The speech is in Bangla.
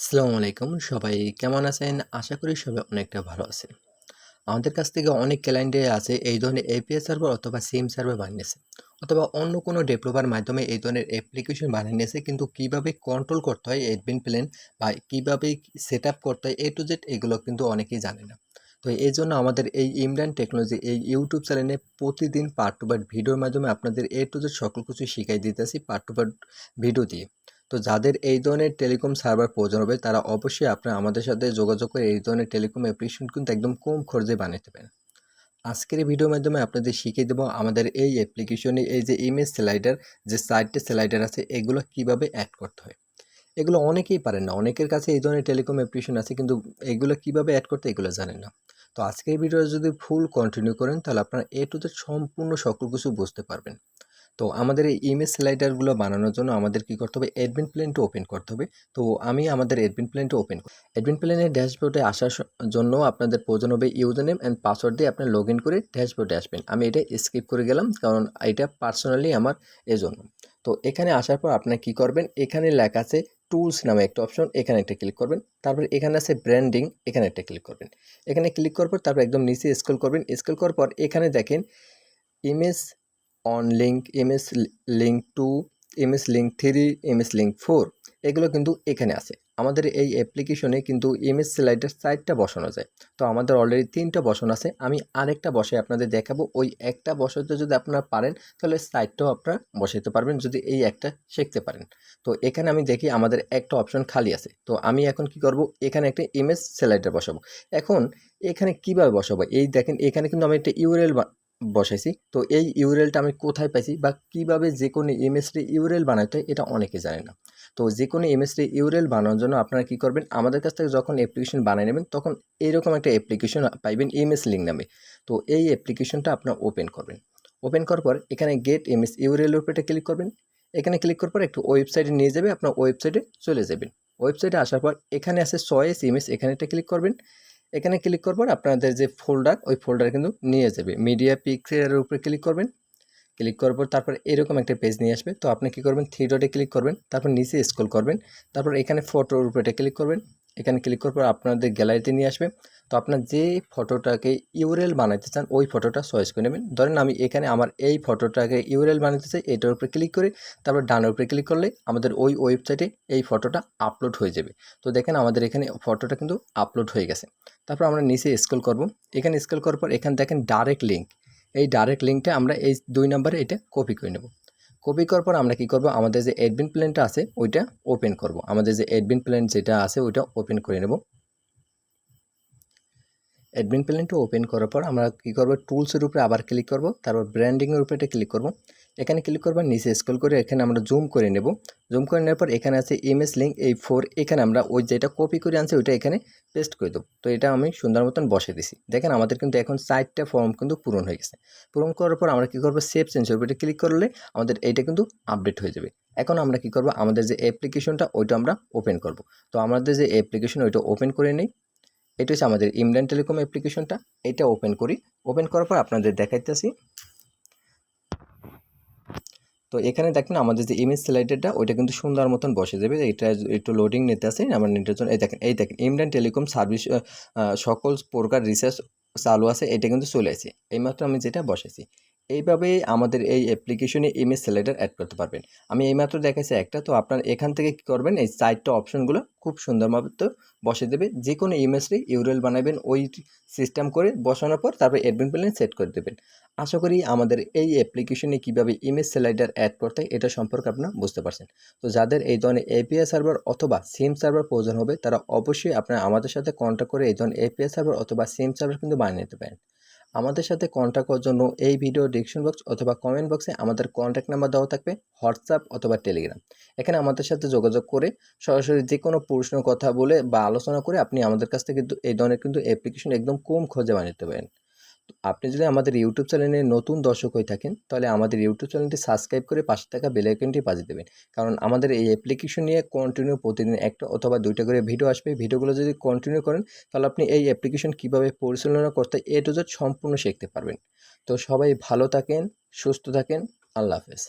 আসসালামু আলাইকুম। সবাই কেমন আছেন? আশা করি সবাই অনেকটা ভালো আছে আমাদের কাছ থেকে অনেক ক্লায়েন্টে আছে এই ধরনের এপিএস সার্ভার অথবা সিম সার্ভার বানিয়েছে অথবা অন্য কোনো ডেভেলপার মাধ্যমে এই ধরনের অ্যাপ্লিকেশন বানিয়ে নিয়েছে। কিন্তু কীভাবে কন্ট্রোল করতে হয় অ্যাডমিন প্ল্যান বা কীভাবে সেট করতে হয় এ টু জেড এগুলো কিন্তু অনেকেই জানে না। তো এই জন্য আমাদের এই ইমরান টেকনোলজি এই ইউটিউব চ্যানেলে প্রতিদিন পার্ট টু পার্ট ভিডিওর মাধ্যমে আপনাদের এ টু জেড সকল কিছু শিখাই দিতেছি পার্ট টু পার্ট ভিডিও দিয়ে। তো যাদের এই ধরনের টেলিকম সার্ভার প্রয়োজন হবে, তারা অবশ্যই আপনারা, আমাদের সাথে যোগাযোগ করে এই ধরনের টেলিকম অ্যাপ্লিকেশন কিন্তু একদম কম খরচে বানাতে পারেন আজকের ভিডিওর মাধ্যমে আপনাদের শিখিয়ে দেবো আমাদের এই অ্যাপ্লিকেশনে এই যে ইমেজ স্লাইডার যে সাইডে স্লাইডার আছে, এগুলো কীভাবে অ্যাড করতে হয়। এগুলো অনেকেই পারেন না, অনেকের কাছে এই ধরনের টেলিকম অ্যাপ্লিকেশন আছে, কিন্তু এগুলো কীভাবে অ্যাড করতে এগুলো জানেন না। তো আজকের ভিডিও যদি ফুল কন্টিনিউ করেন, তাহলে আপনারা এ টু সম্পূর্ণ সকল কিছু বুঝতে পারবেন। তো আমাদের এই ইমেজ স্লাইডারগুলো বানানোর জন্য আমাদের কি করতে হবে? অ্যাডমিন প্ল্যানটা ওপেন করতে হবে। তো আমি আমাদের অ্যাডমিন প্ল্যানটা ওপেন করি। অ্যাডমিন প্ল্যানের ড্যাশবোর্ডে আসার জন্য আপনাদের প্রয়োজন হবে ইউজার নেম অ্যান্ড পাসওয়ার্ড দিয়ে আপনি লগ ইন করে ড্যাশবোর্ডে আসবেন। আমি এটা স্কিপ করে গেলাম, কারণ এটা পার্সোনালি আমার এজন্য। তো এখানে আসার পর আপনার কি করবেন? এখানে লেখা আছে টুলস নামে একটা অপশন এখানে একটা ক্লিক করবেন। তারপর এখানে আছে ব্র্যান্ডিং এখানে একটা ক্লিক করবেন। এখানে ক্লিক করার পর তারপর একদম নিচে স্ক্রল করবেন। স্ক্রল করার পর এখানে দেখেন image on link MS link two MS link three MS link four এগুলো কিন্তু এখানে আছে। আমাদের এই অ্যাপ্লিকেশনে কিন্তু এমএস স্লাইডের সাইডটা বসানো যায়। তো আমাদের অলরেডি তিনটা বসানো আছে। আমি আরেকটা বসে আপনাদের দেখাবো। ওই একটা বসাতে যদি আপনারা পারেন, তাহলে সাইডটাও আপনারা বসাইতে পারবেন, যদি এই একটা শিখতে পারেন। তো এখানে আমি দেখি আমাদের একটা অপশন খালি আছে। তো আমি এখন কি করব? এখানে একটা এমএস স্লাইডার বসাবো। এখন এখানে কীভাবে বসাবো? এই দেখেন, এখানে কিন্তু আমি একটা ইউরেল বসাইছি। তো এই ইউরেলটা আমি কোথায় পাইছি বা কীভাবে যে কোনো ইমেজটি ইউরেল বানাইতে হয় এটা অনেকে জানে না। তো যে কোনো ইমেজটি ইউরেল বানানোর জন্য আপনারা কি করবেন? আমাদের কাছ থেকে যখন অ্যাপ্লিকেশন বানিয়ে নেবেন, তখন এরকম একটা অ্যাপ্লিকেশন পাইবেন ইমেজ লিঙ্ক নামে। তো এই অ্যাপ্লিকেশনটা আপনার ওপেন করবেন। ওপেন করার পর এখানে গেট ইমেজ ইউরেল উপরে ক্লিক করবেন। এখানে ক্লিক করার পর একটু ওয়েবসাইটে নিয়ে যাবে, আপনার ওয়েবসাইটে চলে যাবেন। ওয়েবসাইটে আসার পর এখানে আছে চয়েস ইমেজ এখানে একটা ক্লিক করবেন। এখানে ক্লিক করবার আপনাদের যে ফোল্ডার ওই ফোল্ডার কিন্তু নিয়ে যাবে। মিডিয়া পিক্সেলের উপরে ক্লিক করবেন। ক্লিক করার পর তারপর এরকম একটা পেজ নিয়ে আসবে। তো আপনি কি করবেন? থ্রি ডটে ক্লিক করবেন। তারপর নিচে স্ক্রল করবেন। তারপর এখানে ফটোর উপরেটা ক্লিক করবেন। এখানে ক্লিক করার পর আপনাদের গ্যালারিতে নিয়ে আসবে। তো আপনার যে ফটোটাকে ইউরেল বানাইতে চান, ওই ফটোটা চয়েস করে নেবেন। ধরেন আমি এখানে আমার এই ফটোটাকে ইউরেল বানাতে চাই, এটার উপরে ক্লিক করে, তারপর ডানের উপরে ক্লিক করলে আমাদের ওই ওয়েবসাইটে এই ফটোটা আপলোড হয়ে যাবে। তো দেখেন আমাদের এখানে ফটোটা কিন্তু আপলোড হয়ে গেছে। তারপর আমরা নিচে স্ক্রল করব। এখানে স্ক্রল করার পর এখানে দেখেন ডাইরেক্ট লিঙ্ক এই ডাইরেক্ট লিঙ্কটা আমরা এই দুই নম্বরে এটা কপি করে নেব। কপি করার পর আমরা কি করব? আমাদের যে অ্যাডমিন প্ল্যানটা আছে, ওইটা ওপেন করব। আমাদের যে অ্যাডমিন প্ল্যান যেটা আছে, ওইটা ওপেন করে নেব। অ্যাডমিন প্ল্যানটা ওপেন করার পর আমরা কি করব? টুলসের উপরে আবার ক্লিক করব। তারপর ব্র্যান্ডিংয়ের উপরে এটা ক্লিক করব। এখানে ক্লিক করবার নিচে স্ক্রল করে এখানে আমরা জুম করে নেব। জুম করে নেওয়ার পর এখানে আছে ইমেজ লিঙ্ক এই ফোর এখানে আমরা ওই যেটা কপি করে আনছি ওইটা এখানে পেস্ট করে দেবো। তো এটা আমি সুন্দর মতন বসে দিছি। দেখেন আমাদের কিন্তু এখন সাইটটা ফর্ম কিন্তু পূরণ হয়ে গেছে। পূরণ করার পর আমরা কী করব? সেভ চেঞ্জের উপরে ক্লিক করলে আমাদের এইটা কিন্তু আপডেট হয়ে যাবে। এখন আমরা কি করব? আমাদের যে অ্যাপ্লিকেশনটা ওইটা আমরা ওপেন করব। তো আমাদের যে অ্যাপ্লিকেশন ওইটা ওপেন করে নেই। এটা হচ্ছে আমাদের ইমরান টেলিকম অ্যাপ্লিকেশনটা এটা ওপেন করি। ওপেন করার পর আপনাদের দেখাইতেছি। তো এখানে দেখেন আমাদের যে ইমেজ স্লাইডারটা ওইটা কিন্তু সুন্দর মতন বসে যাবে। এটা একটু লোডিং নিতে আসে আমার নেটের জন্য এই দেখেন এই দেখেন, ইমরান টেলিকম সার্ভিস সকল প্রকার রিসার্চ চালু আছে, এটা কিন্তু চলে আসে। এইমাত্র আমি যেটা বসেছি এইভাবে আমাদের এই অ্যাপ্লিকেশনে ইমেজ স্লাইডার অ্যাড করতে পারবেন। আমি এইমাত্র দেখাচ্ছি একটা, তো আপনার এখান থেকে কী করবেন, এই সাইডটা অপশনগুলো খুব সুন্দরভাবে বসে দেবে। যে কোনো ইমেজটি ইউরেল বানাবেন, ওই সিস্টেম করে বসানোর পর তারপর অ্যাডমিন প্ল্যান সেট করে দেবেন। আশা করি আমাদের এই অ্যাপ্লিকেশনে কীভাবে ইমেজ স্লাইডার অ্যাড করতে হয়, এটা সম্পর্কে আপনারা বুঝতে পারছেন। তো যাদের এই ধরনের এপিআই সার্ভার অথবা সিম সার্ভার প্রয়োজন হবে, তারা অবশ্যই আপনারা আমাদের সাথে কন্ট্যাক্ট করে এই ধরনের এপিআই সার্ভার অথবা সিম সার্ভার কিন্তু বানিয়ে নিতে পারেন। আমাদের সাথে কন্ট্যাক্ট করার জন্য এই ভিডিও ডিসক্রিপশন বক্স অথবা কমেন্ট বক্সে আমাদের কন্ট্যাক্ট নাম্বার দেওয়া থাকবে হোয়াটসঅ্যাপ অথবা টেলিগ্রাম এখানে আমাদের সাথে যোগাযোগ করে সরাসরি যে কোনো প্রশ্ন কথা বলে বা আলোচনা করে আপনি আমাদের কাছ থেকে কিন্তু এই ধরনের কিন্তু অ্যাপ্লিকেশন একদম কম খোঁজে বানাতে পারেন। আপনি যদি আমাদের ইউটিউব চ্যানেলে নতুন দর্শক হয়ে থাকেন, তাহলে আমাদের ইউটিউব চ্যানেলটি সাবস্ক্রাইব করে পাশে থাকা বেলাইকনটি বাজিয়ে দেবেন। কারণ আমাদের এই অ্যাপ্লিকেশন নিয়ে কন্টিনিউ প্রতিদিন একটা অথবা দুইটা করে ভিডিও আসবে। ভিডিওগুলো যদি কন্টিনিউ করেন, তাহলে আপনি এই অ্যাপ্লিকেশন কীভাবে পরিচালনা করতে এ টু জেড সম্পূর্ণ শিখতে পারবেন। তো সবাই ভালো থাকেন, সুস্থ থাকেন, আল্লাহ হাফেজ।